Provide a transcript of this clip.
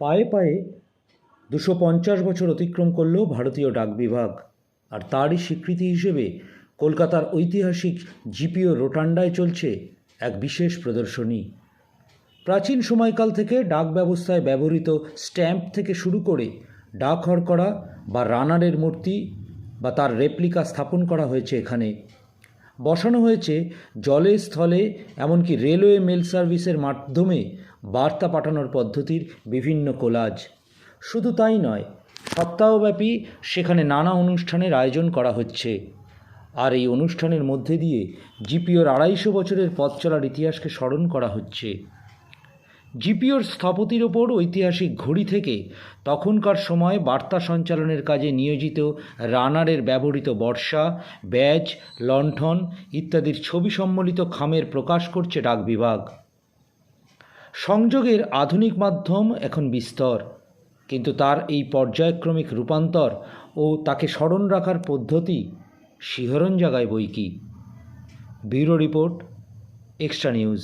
পায়ে পায়ে দুশো পঞ্চাশ বছর অতিক্রম করল ভারতীয় ডাক বিভাগ। আর তারই স্বীকৃতি হিসেবে কলকাতার ঐতিহাসিক জিপিও রোটান্ডায় চলছে এক বিশেষ প্রদর্শনী। প্রাচীন সময়কাল থেকে ডাক ব্যবস্থায় ব্যবহৃত স্ট্যাম্প থেকে শুরু করে ডাক হরকড়া বা রানারের মূর্তি বা তার রেপ্লিকা স্থাপন করা হয়েছে এখানে। বসানো হয়েছে জলে স্থলে, এমনকি রেলওয়ে মেল সার্ভিসের মাধ্যমে বার্তা পাঠানোর পদ্ধতির বিভিন্ন কোলাজ। শুধু তাই নয়, সপ্তাহব্যাপী সেখানে নানা অনুষ্ঠানের আয়োজন করা হচ্ছে। আর এই অনুষ্ঠানের মধ্যে দিয়ে জিপিওর আড়াইশো বছরের পথ চলার ইতিহাসকে স্মরণ করা হচ্ছে। জিপিওর স্থপতির ওপর ঐতিহাসিক ঘড়ি থেকে তখনকার সময় বার্তা সঞ্চালনের কাজে নিয়োজিত রানারের ব্যবহৃত বর্ষা, ব্যাজ, লণ্ঠন ইত্যাদির ছবি সম্বলিত খামের প্রকাশ করছে ডাক বিভাগ। সংযোগের আধুনিক মাধ্যম এখন বিস্তর, কিন্তু তার এই পর্যায়ক্রমিক রূপান্তর ও তাকে স্মরণ রাখার পদ্ধতি শিহরণ জাগায় বই কি? Bureau report, extra news.